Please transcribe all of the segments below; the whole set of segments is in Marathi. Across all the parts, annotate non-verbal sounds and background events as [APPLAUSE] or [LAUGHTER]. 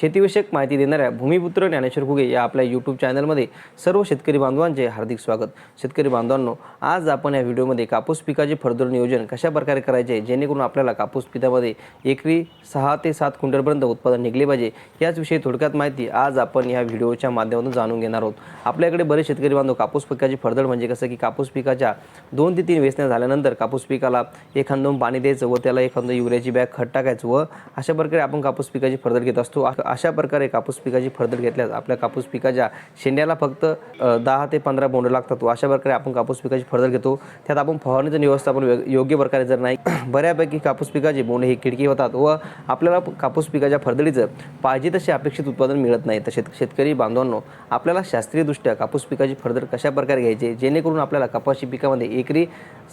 शेतीविषयक माहिती देणाऱ्या भूमिपुत्र ज्ञानेश्वर घुगे या आपल्या यूट्यूब चॅनलमध्ये सर्व शेतकरी बांधवांचे हार्दिक स्वागत. शेतकरी बांधवांनो आज आपण या व्हिडिओमध्ये कापूस पिकाचे फर्दर नियोजन कशा प्रकारे करायचे जेणेकरून आपल्याला कापूस पिकामध्ये एकरी सहा ते सात क्विंटलपर्यंत उत्पादन निघले पाहिजे याचविषयी थोडक्यात माहिती आज आपण या व्हिडिओच्या माध्यमातून जाणून घेणार आहोत. आपल्याकडे बरेच शेतकरी बांधव कापूस पिकाची फरदड म्हणजे कसं की कापूस पिकाच्या दोन ते तीन वेचण्या झाल्यानंतर कापूस पिकाला एखादं पाणी द्यायचं व त्याला एखादं युरियाची बॅग खत टाकायचं व अशा प्रकारे आपण कापूस पिकाची फरदड घेत असतो. अशा प्रकारे कापूस पिकाची फरदड घेतल्यास आपल्या कापूस पिकाच्या शेंड्याला फक्त दहा ते पंधरा बोंड लागतात. व अशा प्रकारे आपण कापूस पिकाची फरदड घेतो. त्यात आपण फवारणीचं व्यवस्थापन योग्य प्रकारे जर नाही [CLEARS THROAT] बऱ्यापैकी कापूस पिकाची बोंड ही खिडकी होतात व आपल्याला कापूस पिकाच्या फरदडीचं पाहिजे तसे अपेक्षित उत्पादन मिळत नाही. तर शेत शेतकरी बांधवांनो आपल्याला शास्त्रीयदृष्ट्या कापूस पिकाची फरदड कशा प्रकारे घ्यायचे? जेणेकरून आपल्याला कपाशी पिकामध्ये एकरी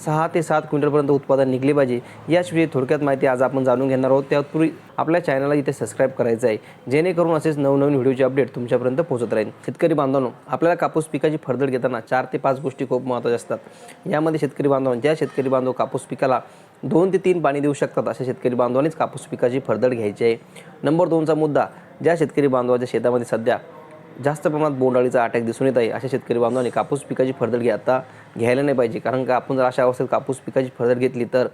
सहा ते सात क्विंटलपर्यंत उत्पादन निघले पाहिजे. याशिवाय थोडक्यात माहिती आज आपण जाणून घेणार आहोत. त्यापूर्वी आपल्या चॅनलला इथे सबस्क्राईब करायचं आहे. जेणेकरून असेच नवनवीन व्हिडिओचे अपडेट तुमच्यापर्यंत पोहोचत राहील शेतकरी बांधवांनो आपल्याला कापूस पिकाची फरदड घेताना चार ते पाच गोष्टी खूप महत्त्वाच्या असतात. यामध्ये शेतकरी बांधवांनो ज्या शेतकरी बांधव कापूस पिकाला दोन ते तीन पाणी देऊ शकतात अशा शेतकरी बांधवांनीच कापूस पिकाची फरदड घ्यायची आहे. नंबर दोनचा मुद्दा ज्या शेतकरी बांधवाच्या शेतामध्ये सध्या जास्त प्रमाणात बोंडाळीचा अटॅक दिसून येत आहे अशा शेतकरी बांधवांनी कापूस पिकाची फरदड घ्या आता घ्यायला नाही पाहिजे. कारण का आपण जर अशा अवस्थेत कापूस पिकाची फरदड घेतली तर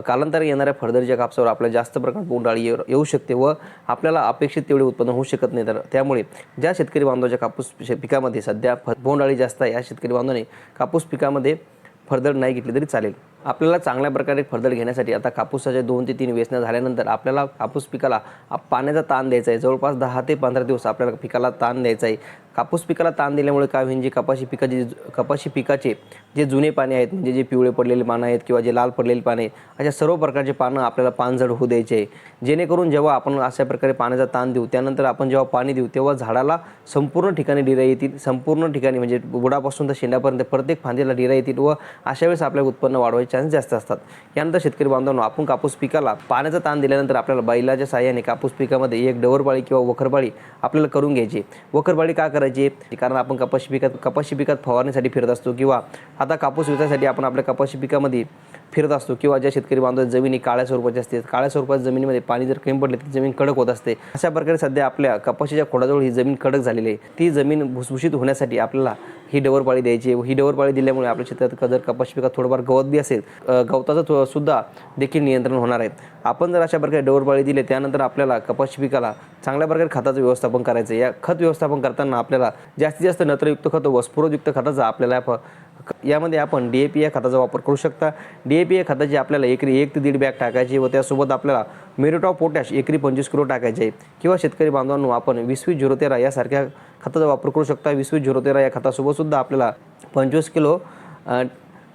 कालांतराने येणाऱ्या फर्दरच्या कापसावर आपल्याला जास्त प्रमाणात बोंडाळी येऊ येऊ शकते व आपल्याला अपेक्षित तेवढे उत्पन्न होऊ शकत नाही. तर त्यामुळे ज्या शेतकरी बांधवाच्या कापूस पिकामध्ये सध्या फ बोंडाळी जास्त आहे या शेतकरी बांधवांनी कापूस पिकामध्ये फर्दर नाही घेतली तरी चालेल. आपल्याला चांगल्या प्रकारे फर्दर घेण्यासाठी आता कापूसाच्या दोन ते तीन वेचण्या झाल्यानंतर आपल्याला कापूस पिकाला पाण्याचा ताण द्यायचा आहे. जवळपास दहा ते पंधरा दिवस आपल्याला पिकाला ताण द्यायचा आहे. कापूस पिकाला ताण दिल्यामुळे काय होईल? जे कपाशी पिकाचे कपाशी पिकाचे जे जुने पाने आहेत म्हणजे जे पिवळे पडलेले पानं आहेत किंवा जे लाल पडलेले पाने अशा सर्व प्रकारचे पानं आपल्याला पानझड होऊ द्यायचे आहे. जेणेकरून जेव्हा आपण अशा प्रकारे पाण्याचा ताण देऊ त्यानंतर आपण जेव्हा पाणी देऊ तेव्हा झाडाला संपूर्ण ठिकाणी डिरा येतील संपूर्ण ठिकाणी म्हणजे बुडापासून तर शेंड्यापर्यंत प्रत्येक फांदीला डिरा येतील व अशा वेळेस आपल्या उत्पन्न वाढवायचे चान्स जास्त असतात. यानंतर शेतकरी बांधवांनो आपण कापूस पिकाला पाण्याचा ताण दिल्यानंतर आपल्याला बैलाच्या साह्याने कापूस पिकामध्ये एक डवरपाळी किंवा वखरपाळी आपल्याला करून घ्यायची. वखरपाळी का करायची? कारण आपण कपाशी पिकात कपाशी पिकात फवारणीसाठी फिरत असतो किंवा आता कापूस विकण्यासाठी आपण आपल्या कपाशी पिकामध्ये फिरत असतो किंवा ज्या शेतकरी बांधव जमिनी काळ्या स्वरूपाची असते काळ्या स्वरूपाच्या जमिनीमध्ये पाणी जर कमी पडले तर जमीन कडक होत असते. अशा प्रकारे सध्या आपल्या कपाशीच्या खोडाजवळ ही जमीन कडक झालेली आहे. ती जमीन भुसभुशीत होण्यासाठी आपल्याला ही डवरपाळी द्यायची ही डवरपाळी दिल्यामुळे आपल्या शेतात जर कपाशी पिकात थोडंफार गवत बी असेल गवताचं सुद्धा देखील नियंत्रण होणार आहे. आपण जर अशा प्रकारे डवरपाळी दिले त्यानंतर आपल्याला कपाशी पिकाला चांगल्या प्रकारे खताचं व्यवस्थापन करायचं. या खत व्यवस्थापन करताना आपल्याला जास्तीत जास्त नत्रयुक्त खत व स्फुरदयुक्त खताचा आपल्याला यामध्ये आपण डी ए पी या खताचा वापर करू शकता. डी ए पी या खताची आपल्याला एकरी एक ते दीड बॅग टाकायची व त्यासोबत आपल्याला मेरिट ऑफ पोटॅश एकरी पंचवीस किलो टाकायचे. किंवा शेतकरी बांधवांनो आपण वीस झिरो तेरा यासारख्या खताचा वापर करू शकता. वीस झिरो तेरा या खतासोबत सुद्धा आपल्याला पंचवीस किलो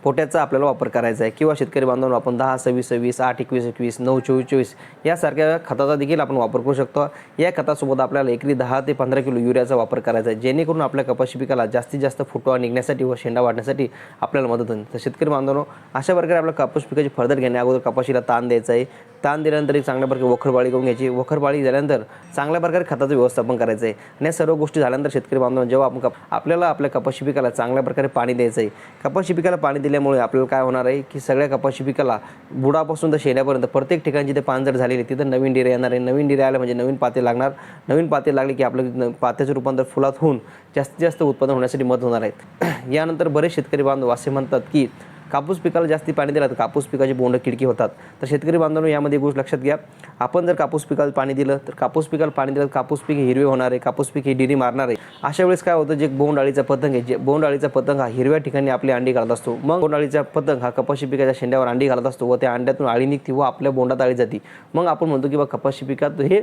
कोट्याचा आपल्याला वापर करायचा आहे किंवा शेतकरी बांधवांनो आपण दहा सव्वीस सव्वीस आठ एकवीस एकवीस नऊ चोवीस चोवीस यासारख्या खताचा देखील आपण वापर करू शकतो. या खतासोबत आपल्याला एकरी दहा ते पंधरा किलो युरियाचा वापर करायचा आहे जेणेकरून आपल्या कपाशी पिकाला जास्तीत जास्त फुटवा निघण्यासाठी व शेंडा वाढण्यासाठी आपल्याला मदत होईल. तर शेतकरी बांधवांनो अशा प्रकारे आपल्या कापूस पिकाची फरदर घेण्या अगोदर कपाशीला ताण द्यायचा आहे. ताण दिल्यानंतर एक चांगल्या प्रकारे वखरबाळी करून घ्यायची. वखरबाळी झाल्यानंतर चांगल्या प्रकारे खताचं व्यवस्थापन करायचं आहे. आणि या सर्व गोष्टी झाल्यानंतर शेतकरी बांधवांना जेव्हा आपण आपल्याला आपल्या कपाशी पिकाला चांगल्या प्रकारे पाणी द्यायचं आहे. कपाशी पिकाला पाणी दिल्यामुळे आपल्याला काय होणार आहे की सगळ्या कपाशी पिकाला बुडापासून तर शेण्यापर्यंत प्रत्येक ठिकाणी जिथे पानझड झालेली तिथं नवीन डिरे येणार आहे. नवीन डिरे आल्या म्हणजे नवीन पाते लागणार. नवीन पाते लागले की आपलं पात्याचं रूपांतर फुलात होऊन जास्तीत जास्त उत्पादन होण्यासाठी मदत होणार आहेत [CLEARS THROAT] यानंतर बरेच शेतकरी बांधव असे म्हणतात की कापूस पिकाला जास्ती पाणी दिलं तर कापूस पिकाची बोंड किडकी होतात. तर शेतकरी बांधवांनो यामध्ये गोष्ट लक्षात घ्या. आपण जर कापूस पिकाला पाणी दिलं तर कापूस पिकाला पाणी दिलं तर कापूस पीक हिरवे होणार आहे कापूस पीक हे डिरी मारणार आहे. अशा वेळेस काय होतं जे बोंडाळीचा पतंग आहे जे बोंड अळीचा पतंग हा हिरव्या ठिकाणी आपली अंडी घालत असतो. मग बोंड अळीचा पतंग हा कपाशी पिकाच्या शेंड्यावर अंडी घालत असतो व त्या अंड्यातून अळी निघते व आपल्या बोंडात आळी जाते. मग आपण म्हणतो की बा कपाशी पिकात हे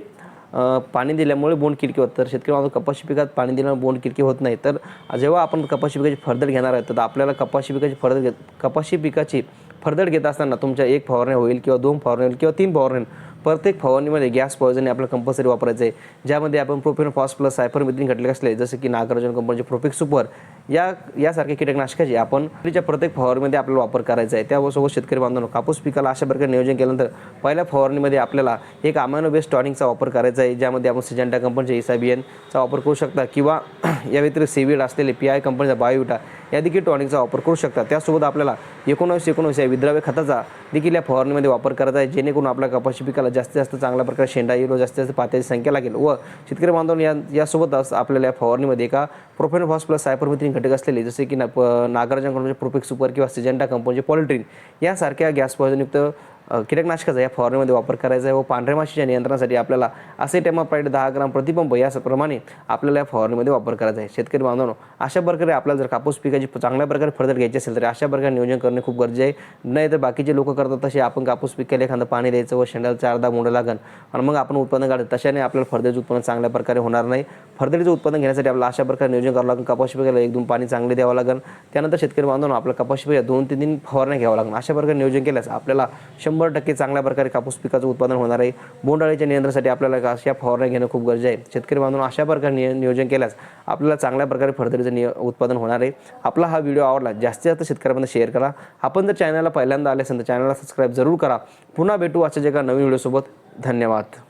पाणी दिल्यामुळे बोंड किडकी होत. तर शेतकरी बांधव कपाशी पिकात पाणी दिल्यामुळे बोंड किडकी होत नाही. तर जेव्हा आपण कपाशी पिकाची फरदड घेणार आहे तर आपल्याला कपाशी पिकाची फरदड घेत कपाशी पिकाची फरदड घेत असताना तुमच्या एक फवारणी होईल किंवा दोन फवारणी होईल किंवा तीन फवारणी होईल. प्रत्येक फवारणीमध्ये गॅस पॉयझन आपल्याला कंपल्सरी वापरायचं आहे. ज्यामध्ये आपण profenofos plus cypermethrin घटले असले जसं की नागार्जुन कंपनीचे प्रोफिक सुपर या यासारख्या कीटकनाशकाची आपण तिच्या प्रत्येक फवारणीमध्ये आपल्याला वापर करायचा आहे. त्यासोबत शेतकरी बांधवांनो कापूस पिकाला अशा प्रकारे नियोजन केल्यानंतर पहिल्या फवारणीमध्ये आपल्याला एक अमायनो बेस्ड टॉनिकचा वापर करायचा आहे ज्यामध्ये आपण सिजंटा कंपनीच्या इसाबियनचा वापर करू शकता किंवा [CLEARS THROAT] या व्यतिरिक्त सेविड असलेले पी आय कंपनीचा बायोविटा या देखील टॉनिकचा वापर करू शकता. त्यासोबत आपल्याला एकोणावीस एकोणवीस या विद्राव्य खताचा देखील या फवारणीमध्ये वापर करायचा आहे जेणेकरून आपल्या कपाशी पिकाला जास्तीत जास्त चांगल्या प्रकारे शेंडा येईल व जास्तीत जास्त पात्याची संख्या लागेल व शेतकरी बांधव या यासोबतच आपल्याला या फवारणीमध्ये एका प्रोफेनोफॉस प्लस सायपरमिथ्रिन घटक असलेले जसे की ना प कंपनीचे म्हणजे सुपर किंवा सिजेंटा कंपनीचे पॉलिट्रीन यासारख्या गॅस पॉइझनयुक्त कीटकनाशकाचा या फवारणीमध्ये वापर करायचा आहे व पांढऱ्या माशीच्या नियंत्रणासाठी आपल्याला असे टेमापाईट दहा ग्राम प्रतिपंप याप्रमाणे आपल्याला या फवारणीमध्ये वापर करायचा आहे. शेतकरी बांधवांनो अशा प्रकारे आपल्याला जर कापूस पिकाची चांगल्या प्रकारे फळदर घ्यायची असेल तर अशा प्रकारे नियोजन करणे खूप गरजेचे आहे. नाही तर बाकीचे लोक करतात तसे आपण कापूस पिकाला एखादं पाणी द्यायचं व शेंडाला चारदा मोडं लागन आणि मग आपण उत्पन्न काढतो तशाने आपल्याला फळदरीचं उत्पन्न चांगल्या प्रकारे होणार नाही. फळदरीचं उत्पन्न घेण्यासाठी आपल्याला अशा प्रकारे नियोजन करावं लागेल कपाशी पिकाला एक दोन पाणी चांगले द्यावं लागेल त्यानंतर शेतकरी बांधवांनो आपल्या कपाशी पिकाला दोन तीन तीन फवारण्या घ्यावं लागेल अशा प्रकारे नियोजन केल्यास आपल्याला शंभर शंभर टक्के चांगल्या प्रकारे कापूस पिकाचं उत्पादन होणार आहे. बोंडाळीच्या नियंत्रणासाठी आपल्याला अशा फवारण्या घेणं खूप गरजेचं आहे. शेतकरी बांधून अशा प्रकारे निय नियोजन केल्यास आपल्याला चांगल्या प्रकारे फळदरीचं निय उत्पादन होणार आहे. आपला हा व्हिडिओ आवडला जास्तीत जास्त शेतकऱ्यांमध्ये शेअर करा. आपण जर चॅनलला पहिल्यांदा आले असेल तर चॅनलला सबस्क्राईब जरूर करा. पुन्हा भेटू अशा जगा नवीन व्हिडिओसोबत. धन्यवाद.